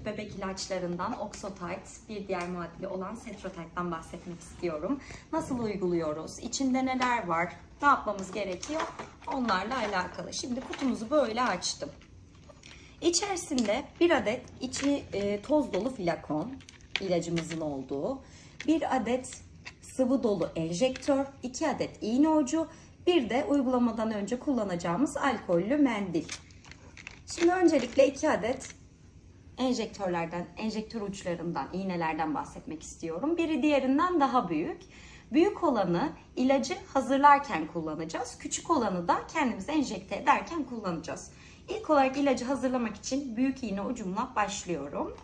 tüp bebek ilaçlarından Oxotite, bir diğer muadili olan Cetrotite'dan bahsetmek istiyorum. Nasıl uyguluyoruz? İçinde neler var? Ne yapmamız gerekiyor? Onlarla alakalı. Şimdi kutumuzu böyle açtım. İçerisinde bir adet içi e, toz dolu flakon ilacımızın olduğu, bir adet sıvı dolu enjektör, iki adet iğne ucu, bir de uygulamadan önce kullanacağımız alkollü mendil. Şimdi öncelikle iki adet enjektörlerden, enjektör uçlarından, iğnelerden bahsetmek istiyorum. Biri diğerinden daha büyük. Büyük olanı ilacı hazırlarken kullanacağız. Küçük olanı da kendimize enjekte ederken kullanacağız. İlk olarak ilacı hazırlamak için büyük iğne ucumla başlıyorum.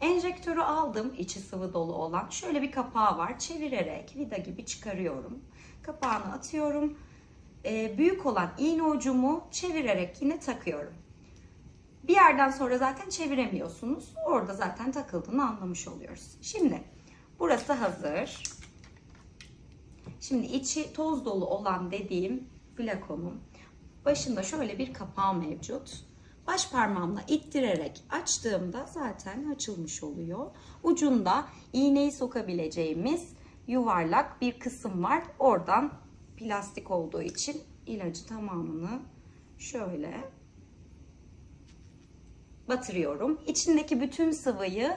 Enjektörü aldım, içi sıvı dolu olan. Şöyle bir kapağı var. Çevirerek vida gibi çıkarıyorum. Kapağını atıyorum. Ee, büyük olan iğne ucumu çevirerek yine takıyorum. Bir yerden sonra zaten çeviremiyorsunuz. Orada zaten takıldığını anlamış oluyoruz. Şimdi burası hazır. Şimdi içi toz dolu olan dediğim flakonun başında şöyle bir kapağı mevcut. Baş parmağımla ittirerek açtığımda zaten açılmış oluyor. Ucunda iğneyi sokabileceğimiz yuvarlak bir kısım var. Oradan plastik olduğu için ilacı tamamını şöyle batırıyorum. İçindeki bütün sıvıyı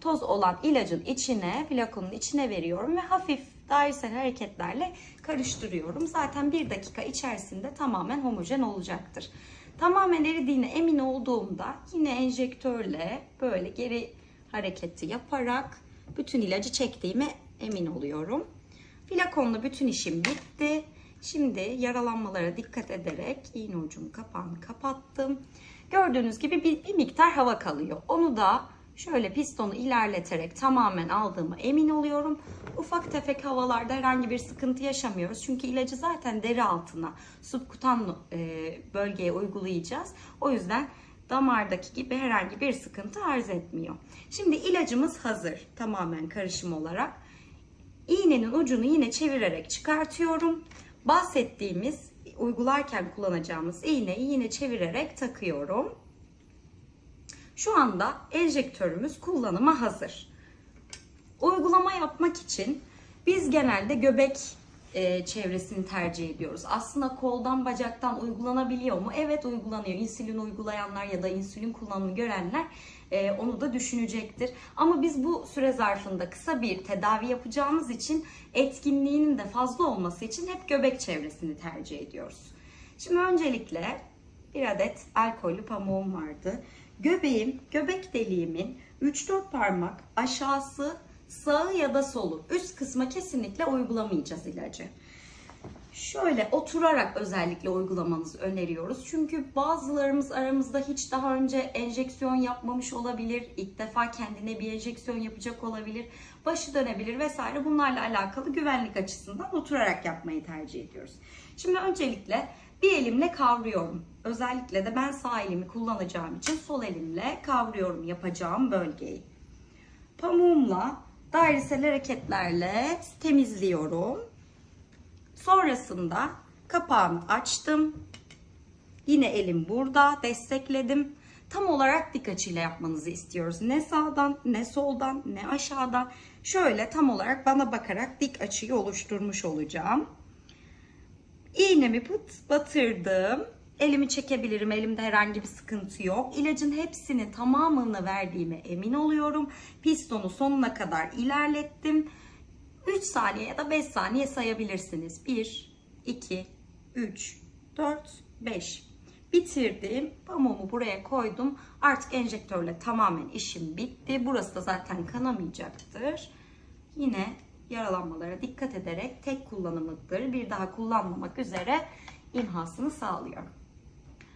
toz olan ilacın içine, flakonun içine veriyorum ve hafif dairesel hareketlerle karıştırıyorum. Zaten bir dakika içerisinde tamamen homojen olacaktır. Tamamen eridiğine emin olduğumda yine enjektörle böyle geri hareketi yaparak bütün ilacı çektiğime emin oluyorum. Flakonla bütün işim bitti. Şimdi yaralanmalara dikkat ederek iğne ucumu kapağını kapattım. Gördüğünüz gibi bir, bir miktar hava kalıyor. Onu da şöyle pistonu ilerleterek tamamen aldığımı emin oluyorum. Ufak tefek havalarda herhangi bir sıkıntı yaşamıyoruz. Çünkü ilacı zaten deri altına, subkutan e, bölgeye uygulayacağız. O yüzden damardaki gibi herhangi bir sıkıntı arz etmiyor. Şimdi ilacımız hazır tamamen karışım olarak. İğnenin ucunu yine çevirerek çıkartıyorum. Bahsettiğimiz uygularken kullanacağımız iğneyi yine çevirerek takıyorum. Şu anda enjektörümüz kullanıma hazır. Uygulama yapmak için biz genelde göbek e, çevresini tercih ediyoruz. Aslında koldan bacaktan uygulanabiliyor mu? Evet uygulanıyor. İnsülin uygulayanlar ya da insülin kullanımı görenler e, onu da düşünecektir. Ama biz bu süre zarfında kısa bir tedavi yapacağımız için etkinliğinin de fazla olması için hep göbek çevresini tercih ediyoruz. Şimdi öncelikle bir adet alkollü pamuğum vardı. Göbeğim, göbek deliğimin 3-4 parmak aşağısı sağı ya da solu üst kısma kesinlikle uygulamayacağız ilacı. Şöyle oturarak özellikle uygulamanızı öneriyoruz. Çünkü bazılarımız aramızda hiç daha önce enjeksiyon yapmamış olabilir. ilk defa kendine bir enjeksiyon yapacak olabilir. Başı dönebilir vesaire. Bunlarla alakalı güvenlik açısından oturarak yapmayı tercih ediyoruz. Şimdi öncelikle bir elimle kavruyorum. Özellikle de ben sağ elimi kullanacağım için sol elimle kavruyorum yapacağım bölgeyi. Pamuğumla dairesel hareketlerle temizliyorum. Sonrasında kapağımı açtım. Yine elim burada destekledim. Tam olarak dik açıyla yapmanızı istiyoruz. Ne sağdan, ne soldan, ne aşağıdan. Şöyle tam olarak bana bakarak dik açıyı oluşturmuş olacağım. İğnemi pıt batırdım. Elimi çekebilirim. Elimde herhangi bir sıkıntı yok. İlacın hepsini tamamını verdiğime emin oluyorum. Pistonu sonuna kadar ilerlettim. 3 saniye ya da 5 saniye sayabilirsiniz. 1, 2, 3, 4, 5. Bitirdim. Pamuğumu buraya koydum. Artık enjektörle tamamen işim bitti. Burası da zaten kanamayacaktır. Yine yaralanmalara dikkat ederek tek kullanımlıktır. Bir daha kullanmamak üzere imhasını sağlıyorum.